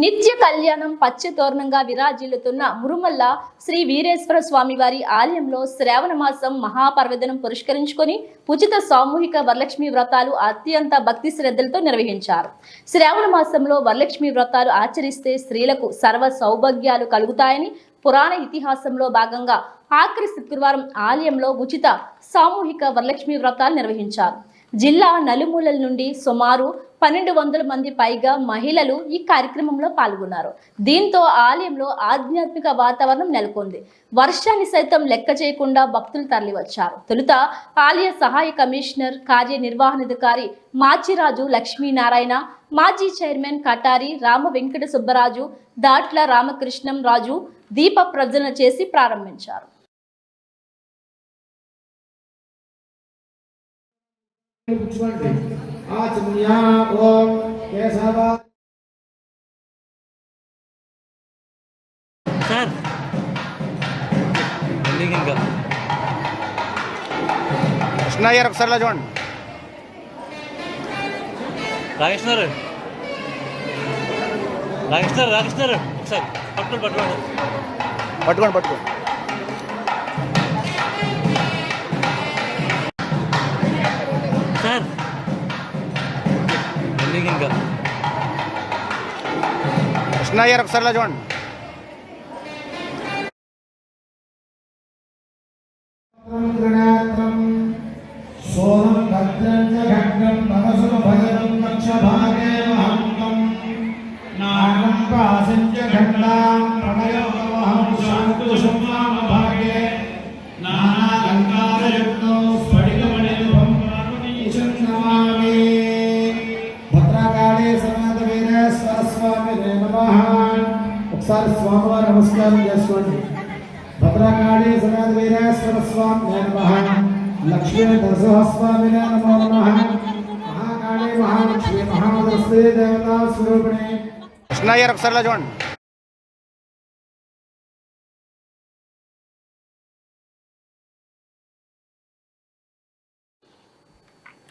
నిత్య కళ్యాణం పచ్చతోరణంగా విరాజిల్లుతున్న మురుమల్ల శ్రీ వీరేశ్వర స్వామి వారి ఆలయంలో శ్రావణ మాసం మహాపర్వదనం పురస్కరించుకొని ఉచిత సామూహిక వరలక్ష్మి వ్రతాలు అత్యంత భక్తి శ్రద్ధలతో నిర్వహించారు. శ్రావణ మాసంలో వరలక్ష్మి వ్రతాలు ఆచరిస్తే స్త్రీలకు సర్వ సౌభాగ్యాలు కలుగుతాయని పురాణ ఇతిహాసంలో భాగంగా ఆఖరి శుక్రవారం ఆలయంలో ఉచిత సామూహిక వరలక్ష్మి వ్రతాలు నిర్వహించారు. జిల్లా నలుమూలల నుండి సుమారు పన్నెండు వందల మంది పైగా మహిళలు ఈ కార్యక్రమంలో పాల్గొన్నారు. దీంతో ఆలయంలో ఆధ్యాత్మిక వాతావరణం నెలకొంది. వర్షాన్ని సైతం లెక్క చేయకుండా భక్తులు తరలివచ్చారు. తొలుత ఆలయ సహాయ కమిషనర్ కార్యనిర్వహణాధికారి మాచిరాజు లక్ష్మీనారాయణ మాజీ చైర్మన్ కటారి రామ వెంకట సుబ్బరాజు దాట్ల రామకృష్ణం రాజు దీప ప్రజ్వలన చేసి ప్రారంభించారు. కూర్చోండి. आज दुनिया और कैसा बात सर लेकिन का। कृष्णा यार अफसर लाजवान राजेश्वर राजेश्वर राजेश्वर सर पटकोन पटकोन। पटकोन पटकोन। బిల్డింగ్ ఇంకా కృష్ణ గారు ఒకసారి ఇలా చూడండి గణాత్రం సోనం భద్రం చ ఖడ్గం మనసు భజనం లక్షభాగే మహంతం ఒకసారి స్వామివారి నమస్కారం చేసుకోండి. భద్రకాళీ సనాథ వీరేశ్వర స్వామి నమః. లక్ష్మీ నరసింహస్వామిన నమో నమః. మహాకాళీ మహాలక్ష్మి మహాదస్తే దేవతా స్వరూపిణి. కృష్ణ గారు ఒకసారి చూడండి.